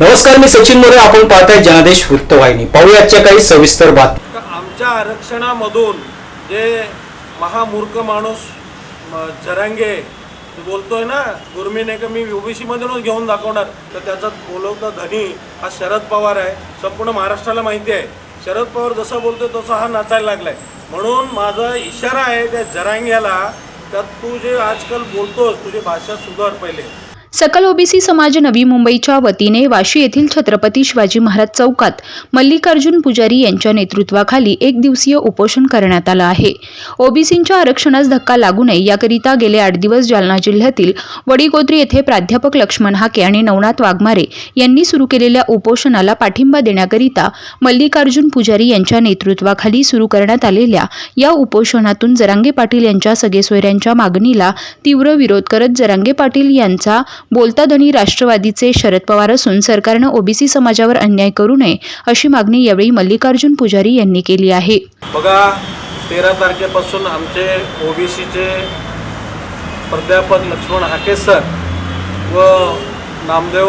नमस्कार मी सचिन मोरे. आपण पाहताय जनादेश वृत्तवाहिनी. पाहूया काही सविस्तर बातम्या. आमच्या आरक्षणामधून जे महामूर्ख माणूस जरांगे बोलतोय ना गुरमीने का मी ओबीसी मधूनच घेऊन दाखवणार. तर त्याचा बोलवता धनी हा शरद पवार आहे. संपूर्ण महाराष्ट्राला माहिती आहे. शरद पवार जसं बोलतोय तसं हा नाचायला लागलाय. म्हणून माझा इशारा आहे त्या जरांग्याला त्यात तू जे आजकाल बोलतोस तुझी भाषा सुधार पहिले. सकल ओबीसी समाज नवी मुंबईच्या वतीने वाशी येथील छत्रपती शिवाजी महाराज चौकात मल्लिकार्जुन पुजारी यांच्या नेतृत्वाखाली एक दिवसीय उपोषण करण्यात आलं आहे. ओबीसींच्या आरक्षणास धक्का लागू नये याकरिता गेले आठ दिवस जालना जिल्ह्यातील वडीगोद्री येथे प्राध्यापक लक्ष्मण हाके आणि नवनाथ वाघमारे यांनी सुरू केलेल्या उपोषणाला पाठिंबा देण्याकरिता मल्लिकार्जुन पुजारी यांच्या नेतृत्वाखाली सुरू करण्यात आलेल्या या उपोषणातून जरांगे पाटील यांच्या सगेसोयऱ्यांच्या मागणीला तीव्र विरोध करत जरांगे पाटील यांचा बोलता धनी राष्ट्रवादीचे शरद पवार असून सरकारनं ओबीसी समाजावर अन्याय करू नये अशी मागणी यावेळी मल्लिकार्जुन पुजारी यांनी केली आहे. बघा तेरा तारखेपासून आमचे ओबीसीचे प्राध्यापक लक्ष्मण हाके सर व नामदेव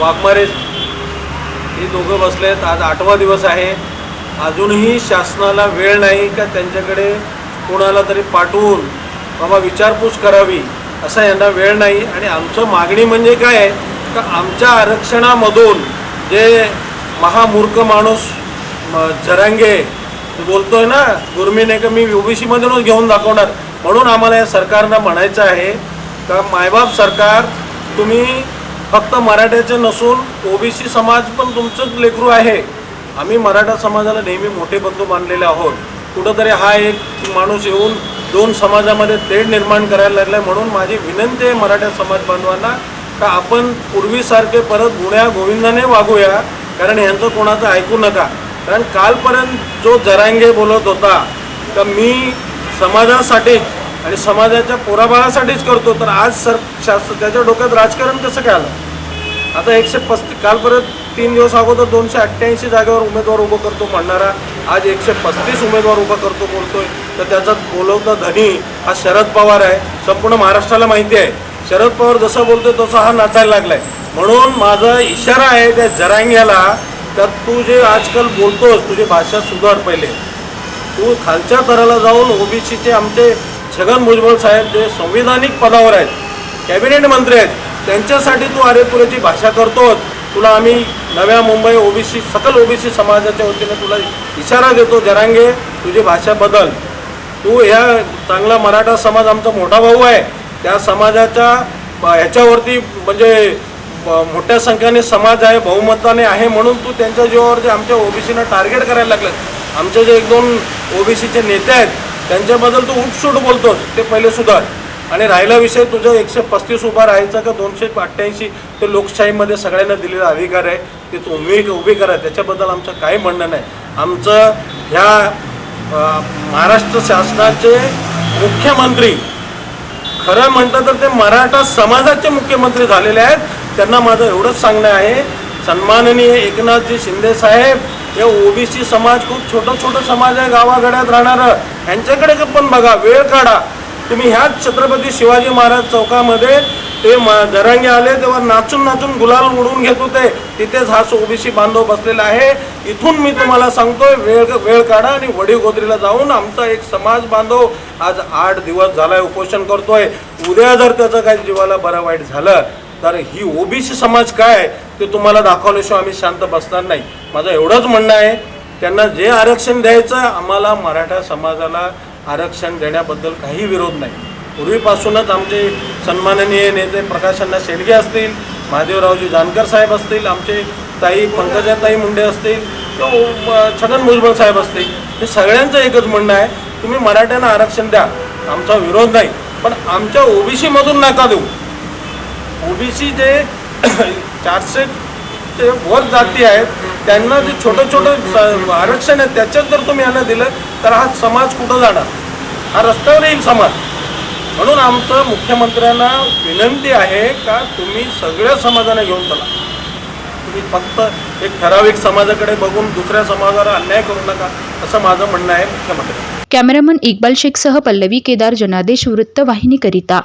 वाघमारे हे दोघं बसलेत. आज आठवा दिवस आहे. अजूनही शासनाला वेळ नाही का त्यांच्याकडे कोणाला तरी पाठवून बाबा विचारपूस करावी. असा यांना वेळ नाही. आणि आमचं मागणी म्हणजे काय आहे? का आमच्या आरक्षणामधून जे महामूर्ख माणूस म, जरांगे बोलतोय ना गुरमीने का मी ओबीसीमधूनच घेऊन दाखवणार. म्हणून आम्हाला या सरकारनं म्हणायचं आहे का मायबाप सरकार तुम्ही फक्त मराठ्याचे नसून ओबीसी समाज पण तुमचंच लेकरू आहे. आम्ही मराठा समाजाला नेहमी मोठे बंधू मानलेले आहोत. कुठंतरी हा एक माणूस येऊन दोन समाजामध्ये तेढ निर्माण करायला लागलं आहे म्हणून माझी विनंती आहे मराठा समाज बांधवांना का आपण पूर्वीसारखे परत गुण्या गोविंदाने वागूया कारण यांचं कोणाचं ऐकू नका. कारण कालपर्यंत जो जरांगे बोलत होता तर मी समाजासाठी आणि समाजाच्या पोराबाळासाठीच करतो तर आज सर शास्त्र त्याच्या डोक्यात राजकारण कसं काय आलं? आता एकशे पस्ती कालपर्यंत तीन दिवस अगोदर दोनशे अठ्ठ्याऐंशी जागेवर उमेदवार उभं करतो म्हणणारा आज एकशे पस्तीस उमेदवार उभा करतो बोलतोय. तर त्याचा बोलवता धनी हा शरद पवार आहे. संपूर्ण महाराष्ट्राला माहिती आहे. शरद पवार जसं बोलतोय तसा हा नाचायला लागलाय. म्हणून माझा इशारा आहे त्या जरांग्याला तर तू जे आजकाल बोलतोस तुझी भाषा सुधार पहिले. तू खालच्या थराला जाऊन ओबीसीचे आमचे छगन भुजबळ साहेब जे संविधानिक पदावर आहेत कॅबिनेट मंत्री आहेत त्यांच्यासाठी तू अरेपुरेची भाषा करतोस. तुला आम्ही नव्या मुंबई ओबीसी सकल ओबीसी समाजाच्या वतीने तुला इशारा देतो जरांगे तुझी भाषा बदल. तू ह्या चांगला मराठा समाज आमचा मोठा भाऊ आहे. त्या समाजाच्या ह्याच्यावरती म्हणजे ब- मोठ्या संख्येने समाज आहे बहुमताने आहे म्हणून तू त्यांच्या जीवावर जे आमच्या ओबीसीनं टार्गेट करायला लागलं आमचे जे एक दोन ओबीसीचे नेते आहेत त्यांच्याबद्दल तू उठसूट बोलतोस ते पहिले सुधार. आणि राहिला विषय तुझं एकशे पस्तीस उभा राहायचा का दोनशे अठ्ठ्याऐंशी? ते लोकशाहीमध्ये सगळ्यांना दिलेला अधिकार आहे. ते तुम्ही उभी करा. त्याच्याबद्दल आमचं काही म्हणणं नाही. आमचं ह्या महाराष्ट्र शासनाचे मुख्यमंत्री खरं म्हटलं तर ते मराठा समाजाचे मुख्यमंत्री झालेले आहेत. त्यांना माझं एवढंच सांगणं आहे. सन्माननीय एकनाथजी शिंदे साहेब हे ओबीसी समाज खूप छोटं छोटं समाज आहे. गावागड्यात राहणारं. ह्यांच्याकडे पण बघा वेळ काढा. तुम्ही ह्याच छत्रपती शिवाजी महाराज चौकामध्ये ते म जरांगे आले तेव्हा नाचून नाचून गुलाल उडवून घेत होते. तिथेच हा ओबीसी बांधव बसलेला आहे. इथून मी तुम्हाला सांगतोय वेळ वेळ काढा आणि वडीगोद्रीला जाऊन आमचा एक समाज बांधव आज आठ दिवस झालाय उपोषण करतोय. उद्या जर त्याचं काही जीवाला बरं वाईट झालं तर ही ओबीसी समाज काय ते तुम्हाला दाखवल्याशिवाय आम्ही शांत बसणार नाही. माझं एवढंच म्हणणं आहे त्यांना जे आरक्षण द्यायचं आम्हाला मराठा समाजाला आरक्षण देण्याबद्दल काही विरोध नाही. पूर्वीपासूनच आमचे सन्माननीय नेते प्रकाशांना शेडगे असतील महादेवरावजी जानकर साहेब असतील आमचे ताई पंकजाताई मुंडे असतील किंवा छगन भुजबळ साहेब असतील हे सगळ्यांचं एकच म्हणणं आहे तुम्ही मराठ्यांना आरक्षण द्या. आमचा विरोध नाही. पण आमच्या ओबीसीमधून नका देऊ. ओबीसी जे चारशे जे वर जाती आहेत त्यांना जे छोटं छोटं स- आरक्षण आहे त्याच्यात जर तुम्ही यांना दिलं तर हा समाज कुठं जाणार? हा रस्त्यावर येईल समाज. म्हणून आमचं मुख्यमंत्र्यांना विनंती आहे का तुम्ही सगळ्या समाजाने घेऊन चला. तुम्ही फक्त एक ठराविक समाजाकडे बघून दुसऱ्या समाजावर अन्याय करू नका असं माझं म्हणणं आहे मुख्यमंत्री. कॅमेरामन इक्बाल शेखसह पल्लवी केदार जनादेश वृत्तवाहिनीकरिता.